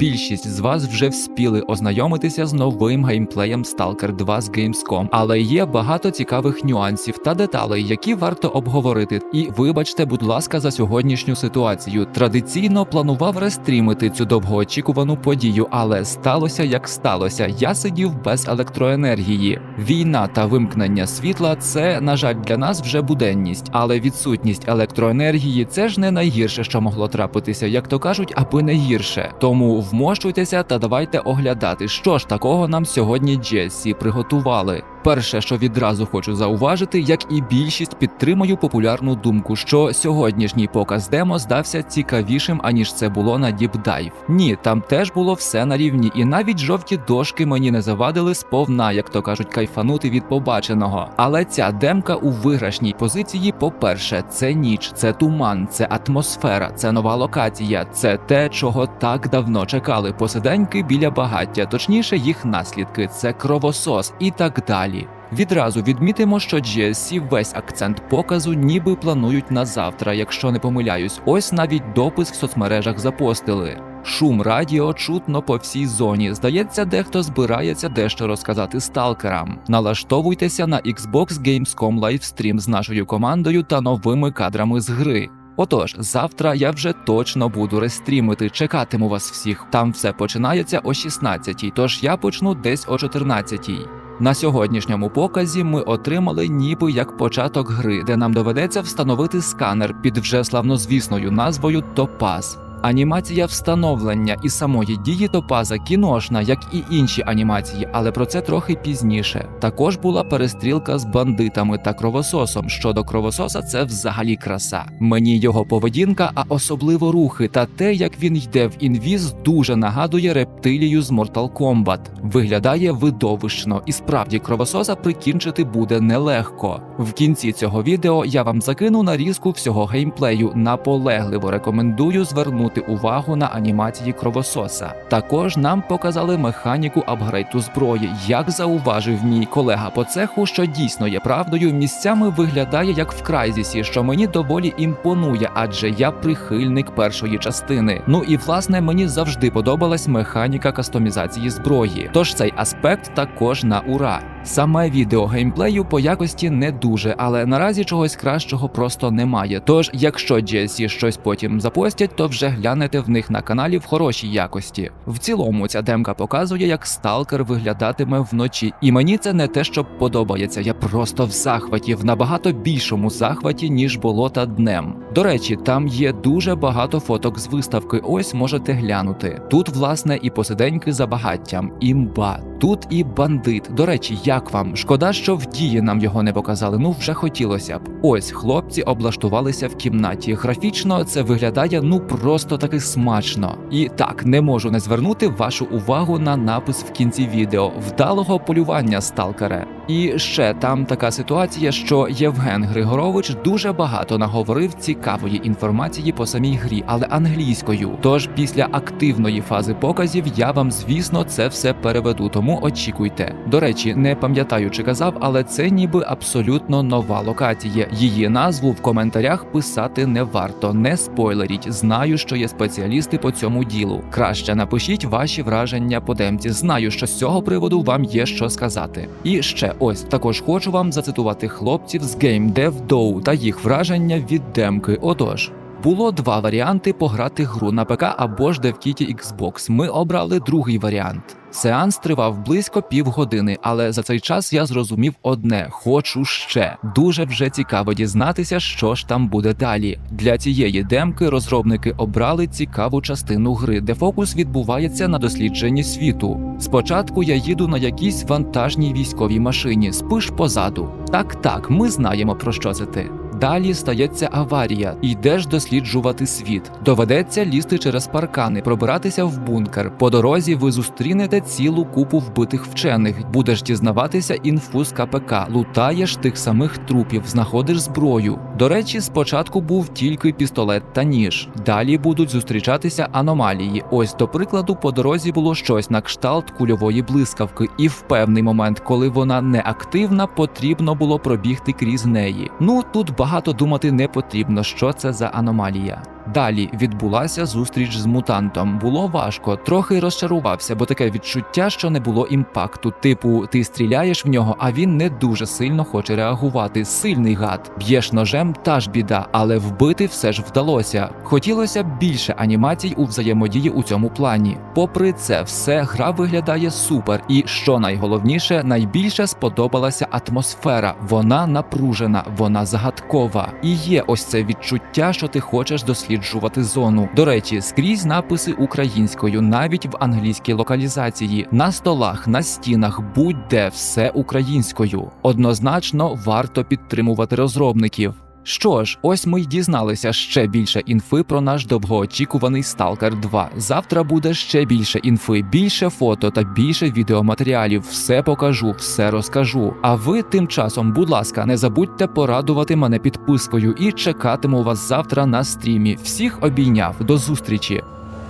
більшість з вас вже вспіли ознайомитися з новим геймплеєм Stalker 2 з Gamescom, але є багато цікавих нюансів та деталей, які варто обговорити. І вибачте, будь ласка, за сьогоднішню ситуацію. Традиційно планував рестрімити цю довгоочікувану подію, але сталося як сталося. Я сидів без електроенергії. Війна та вимкнення світла це, на жаль, для нас вже буденність, але відсутність електроенергії це ж не найгірше, що могло трапитися, як то кажуть, аби не гірше. Тому вмощуйтеся та давайте оглядати, що ж такого нам сьогодні Джесі приготували. Перше, що відразу хочу зауважити, як і більшість підтримую популярну думку, що сьогоднішній показ демо здався цікавішим, аніж це було на Dive. Ні, там теж було все на рівні, і навіть жовті дошки мені не завадили сповна, як то кажуть, кайфанути від побаченого. Але ця демка у виграшній позиції, по-перше, це ніч, це туман, це атмосфера, це нова локація, це те, чого так давно чекали. Посиденьки біля багаття, точніше, їх наслідки, це кровосос і так далі. Відразу відмітимо, що GSC весь акцент показу ніби планують на завтра, якщо не помиляюсь. Ось навіть допис в соцмережах запостили. Шум радіо чутно по всій зоні. Здається, дехто збирається дещо розказати сталкерам. Налаштовуйтеся на Xbox Gamescom лайвстрім з нашою командою та новими кадрами з гри. Отож, завтра я вже точно буду рестрімити. Чекатиму вас всіх. Там все починається о 16-й, тож я почну десь о 14-й. На сьогоднішньому показі ми отримали ніби як початок гри, де нам доведеться встановити сканер під вже славнозвісною назвою Топаз. Анімація встановлення і самої дії топаза кіношна, як і інші анімації, але про це трохи пізніше. Також була перестрілка з бандитами та кровососом. Щодо кровососа, це взагалі краса. Мені його поведінка, а особливо рухи, та те, як він йде в інвіз, дуже нагадує рептилію з Mortal Kombat. Виглядає видовищно, і справді кровососа прикінчити буде нелегко. В кінці цього відео я вам закину нарізку всього геймплею. Наполегливо рекомендую звернути увагу на анімації кровососа. Також нам показали механіку апгрейду зброї. Як зауважив мій колега по цеху, що дійсно є правдою, місцями виглядає як в Крайзісі, що мені доволі імпонує, адже я прихильник першої частини. Ну і власне мені завжди подобалась механіка кастомізації зброї. Тож цей аспект також на ура. Саме відео геймплею по якості не дуже, але наразі чогось кращого просто немає. Тож, якщо GSC щось потім запостять, то вже глянете в них на каналі в хорошій якості. В цілому ця демка показує, як сталкер виглядатиме вночі, і мені це не те, що подобається. Я просто в захваті, в набагато більшому захваті, ніж було та днем. До речі, там є дуже багато фоток з виставки. Ось можете глянути. Тут, власне, і посиденьки за багаттям, імба. Тут і бандит. До речі, як вам? Шкода, що в дії нам його не показали. Ну вже хотілося б. Ось хлопці облаштувалися в кімнаті. Графічно це виглядає ну просто таки смачно. І так не можу не звернути вашу увагу на напис в кінці відео вдалого полювання сталкере. І ще там така ситуація, що Євген Григорович дуже багато наговорив цікавої інформації по самій грі, але англійською. Тож після активної фази показів я вам, звісно, це все переведу. Тому очікуйте. До речі, не пам'ятаю, чи казав, але це ніби абсолютно нова локація. Її назву в коментарях писати не варто, не спойлеріть. Знаю, що є спеціалісти по цьому ділу. Краще напишіть ваші враження по демці. Знаю, що з цього приводу вам є що сказати. І ще ось також хочу вам зацитувати хлопців з Game Dev Dow та їх враження від демки. Отож. Було два варіанти пограти гру на ПК або ж DevKit Xbox. Ми обрали другий варіант. Сеанс тривав близько півгодини, але за цей час я зрозумів одне: хочу ще. Дуже вже цікаво дізнатися, що ж там буде далі. Для цієї демки розробники обрали цікаву частину гри, де фокус відбувається на дослідженні світу. Спочатку я їду на якійсь вантажній військовій машині, спиш позаду. Так, так, ми знаємо про що це ти. Далі стається аварія, йдеш досліджувати світ. Доведеться лізти через паркани, пробиратися в бункер. По дорозі ви зустрінете цілу купу вбитих вчених. Будеш дізнаватися інфу з КПК, лутаєш тих самих трупів, знаходиш зброю. До речі, спочатку був тільки пістолет та ніж. Далі будуть зустрічатися аномалії. Ось, до прикладу, по дорозі було щось на кшталт кульової блискавки, і в певний момент, коли вона не активна, потрібно було пробігти крізь неї. Ну тут багато багато думати не потрібно, що це за аномалія. Далі відбулася зустріч з мутантом. Було важко, трохи розчарувався, бо таке відчуття, що не було імпакту. Типу, ти стріляєш в нього, а він не дуже сильно хоче реагувати. Сильний гад, б'єш ножем, та ж біда, але вбити все ж вдалося. Хотілося б більше анімацій у взаємодії у цьому плані. Попри це, все гра виглядає супер, і що найголовніше, найбільше сподобалася атмосфера. Вона напружена, вона загадкова. І є ось це відчуття, що ти хочеш досліджувати зону. До речі, скрізь написи українською, навіть в англійській локалізації, на столах, на стінах, будь-де все українською. Однозначно варто підтримувати розробників. Що ж, ось ми й дізналися ще більше інфи про наш довгоочікуваний Stalker 2. Завтра буде ще більше інфи, більше фото та більше відеоматеріалів. Все покажу, все розкажу. А ви тим часом, будь ласка, не забудьте порадувати мене підпискою і чекатиму вас завтра на стрімі. Всіх обійняв. До зустрічі.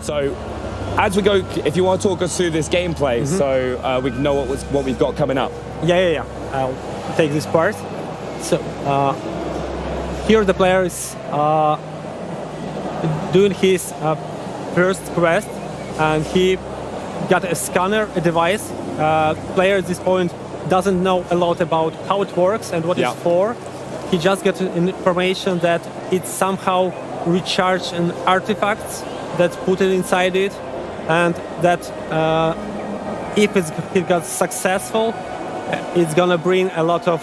So, as we go, if you want to talk us through this gameplay, so uh, we know what, what we've got coming up. Yeah, yeah, yeah. I'll take this part. So uh, here the player is uh, doing his uh, first quest, and he got a scanner, a device. Uh, player at this point doesn't know a lot about how it works and what Yeah. it's for. He just got information that it somehow recharge an artifact that's put it inside it, and that uh, if it's, it got successful, it's gonna bring a lot of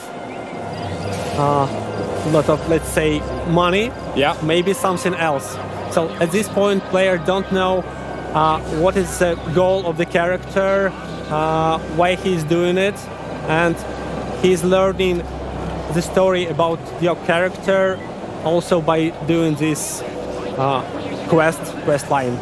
uh, lot of let's say money Yeah. maybe something else so at this point player don't know uh, what is the goal of the character uh, why he's doing it and he's learning the story about your character also by doing this uh, quest quest line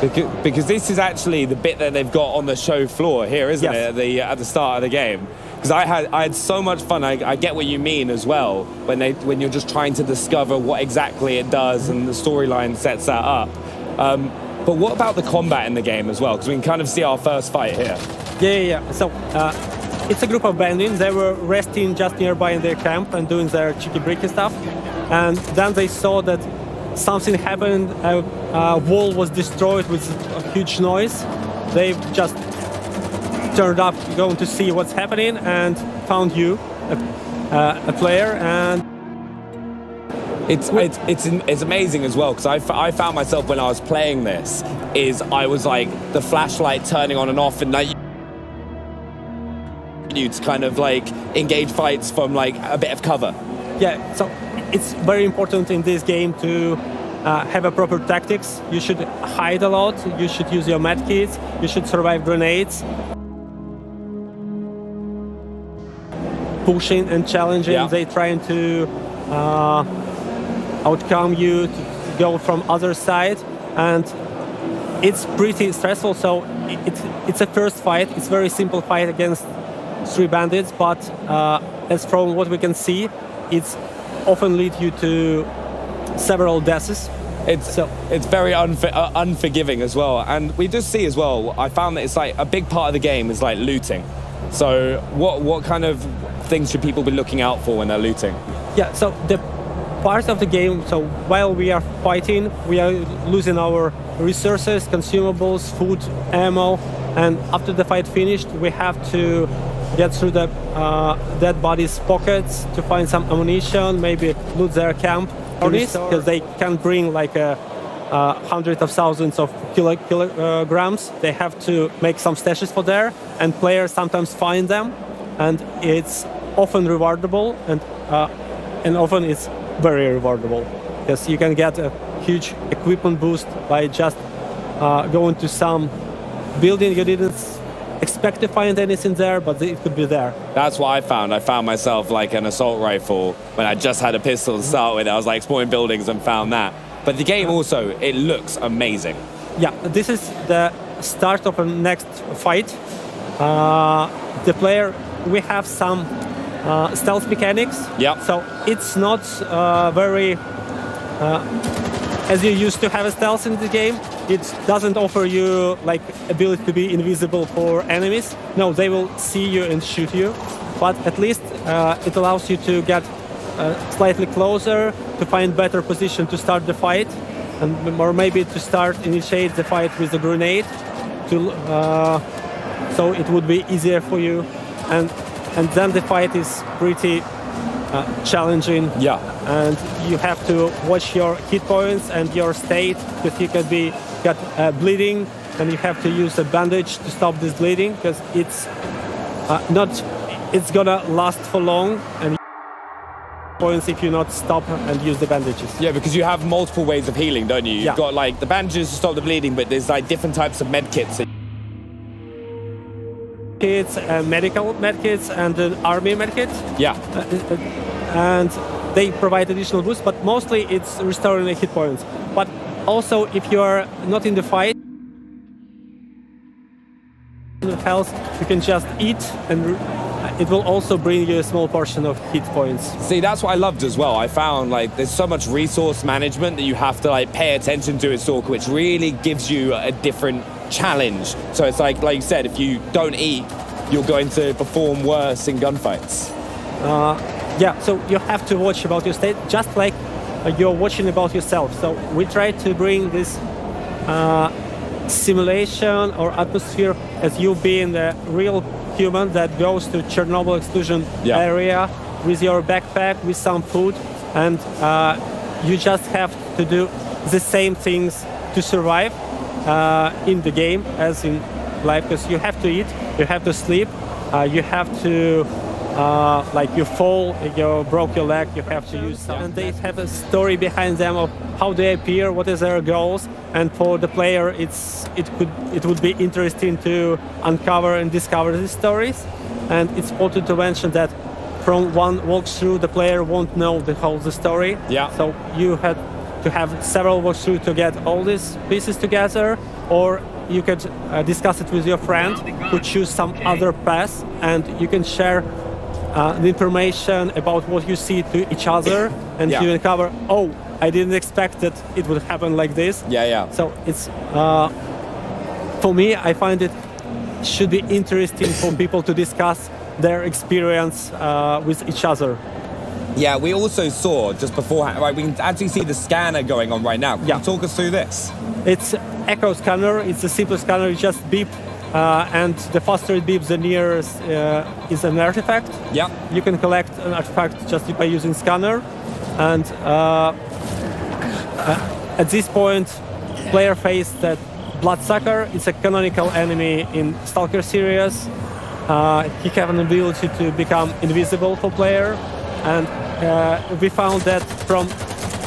Because, because this is actually the bit that they've got on the show floor here, isn't Yes. it? At the at the start of the game. Because I had I had so much fun. I, I get what you mean as well when they when you're just trying to discover what exactly it does and the storyline sets that up. Um, but what about the combat in the game as well? Because we can kind of see our first fight here. Yeah, yeah, yeah. So uh, it's a group of bandits. They were resting just nearby in their camp and doing their cheeky bricky stuff. And then they saw that something happened. A, a wall was destroyed with a huge noise. They just turned up going to see what's happening and found you, a, uh, a player, and It's it's it's, it's amazing as well because I, f- I found myself when I was playing this is I was like the flashlight turning on and off and like you to kind of like engage fights from like a bit of cover. yeah. So it's very important in this game to uh, have a proper tactics. You should hide a lot. You should use your medkits. You should survive grenades. Pushing and challenging. Yeah. They trying to uh, outcome you to go from other side, and it's pretty stressful. So it, it's a first fight. It's very simple fight against three bandits, but uh, as from what we can see, it's often lead you to several deaths. It's So- it's very unf- uh, unforgiving as well, and we just see as well. I found that it's like a big part of the game is like looting. So what what kind of things should people be looking out for when they're looting? Yeah, so the part of the game, so while we are fighting, we are losing our resources, consumables, food, ammo, and after the fight finished, we have to get through the uh, dead bodies' pockets to find some ammunition, maybe loot their camp, because they can bring like a uh, hundreds of thousands of kilo- kilograms. They have to make some stashes for there, and players sometimes find them, and it's often rewardable, and uh, and often it's very rewardable because you can get a huge equipment boost by just uh, going to some building you didn't expect to find anything there, but it could be there. That's what I found. I found myself like an assault rifle when I just had a pistol to start with. I was like exploring buildings and found that. But the game also it looks amazing. Yeah, this is the start of a next fight. Uh, the player, we have some uh, stealth mechanics. Yep. So it's not uh, very uh, as you used to have a stealth in the game. It doesn't offer you like ability to be invisible for enemies. No, they will see you and shoot you. But at least uh, it allows you to get uh, slightly closer to find better position to start the fight, and or maybe to start initiate the fight with a grenade, to uh, so it would be easier for you, and and then the fight is pretty uh, challenging Yeah. and you have to watch your hit points and your state because you could be got uh, bleeding and you have to use a bandage to stop this bleeding because it's uh, not it's gonna last for long and points if you not stop and use the bandages Yeah, because you have multiple ways of healing, don't you? You've Yeah. got like the bandages to stop the bleeding, but there's like different types of med kits. Kits uh, medical medkits and an army medkit Yeah. uh, and they provide additional boosts, but mostly it's restoring the hit points. But also, if you are not in the fight, health, you can just eat, and it will also bring you a small portion of hit points. See, that's what I loved as well. I found like there's so much resource management that you have to like pay attention to in Stalker, which really gives you a different challenge. So it's like, like you said, if you don't eat, you're going to perform worse in gunfights. Yeah, so you have to watch about your state, just like uh, you're watching about yourself. So we try to bring this uh, simulation or atmosphere as you being the real human that goes to Chernobyl exclusion Yeah. area with your backpack with some food, and uh, you just have to do the same things to survive uh, in the game as in life because you have to eat, you have to sleep, uh, you have to uh, like you fall, you broke your leg, you have to use some. And they have a story behind them of how they appear, what is their goals, and for the player, it's it could it would be interesting to uncover and discover these stories. And it's important to mention that from one walkthrough, the player won't know the whole the story. Yeah. So you had to have several walkthroughs to get all these pieces together, or you could uh, discuss it with your friend who choose some other path, and you can share uh, the information about what you see to each other, and Yeah. you uncover, oh, I didn't expect that it would happen like this. Yeah, yeah. So it's uh, for me, I find it should be interesting for people to discuss their experience uh, with each other. Yeah, we also saw just beforehand, right? We can actually see the scanner going on right now. Can Yeah. you talk us through this? It's Echo scanner. It's a simple scanner. You just beep, uh, and the faster it beeps, the nearer uh, is an artifact. Yeah. You can collect an artifact just by using scanner, and uh, uh, at this point, player face that Bloodsucker is a canonical enemy in Stalker series. Uh, he have an ability to become invisible for player, and uh, we found that from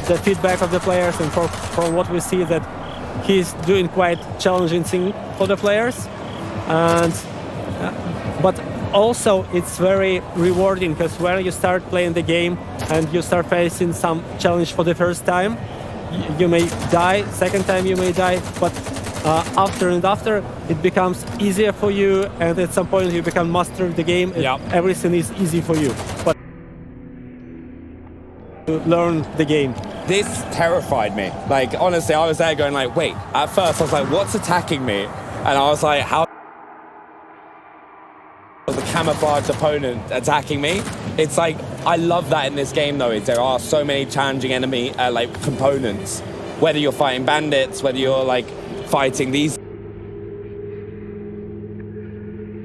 the feedback of the players and from, from what we see that he's doing quite challenging thing for the players, and uh, but also it's very rewarding because when you start playing the game and you start facing some challenge for the first time, you may die. Second time you may die, but uh, after and after it becomes easier for you, and at some point you become master of the game. Yeah. everything is easy for you. But learn the game. This terrified me. Like, honestly, I was there going like, wait. At first, I was like, what's attacking me? And I was like, how the camouflaged opponent attacking me? It's like, I love that in this game, though, is there are so many challenging enemy, uh, like, components. Whether you're fighting bandits, whether you're, like, fighting these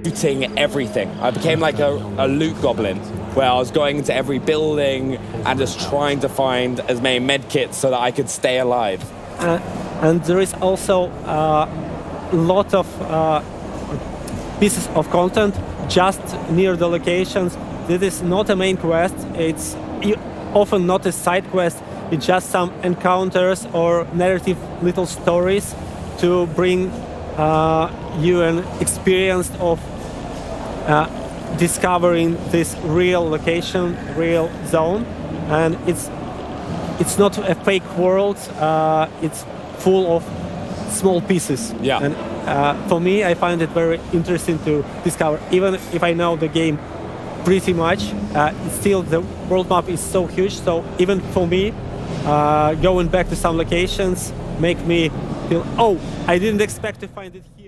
shooting everything. I became like a, a loot goblin where I was going into every building and just trying to find as many med kits so that I could stay alive. Uh, and there is also a lot of uh, pieces of content just near the locations. This is not a main quest. It's often not a side quest. It's just some encounters or narrative little stories to bring uh, you an experience of uh, discovering this real location, real zone, and it's it's not a fake world. Uh, it's full of small pieces. Yeah. And uh, for me, I find it very interesting to discover. Even if I know the game pretty much, uh, still the world map is so huge. So even for me, uh, going back to some locations make me feel, oh, I didn't expect to find it here.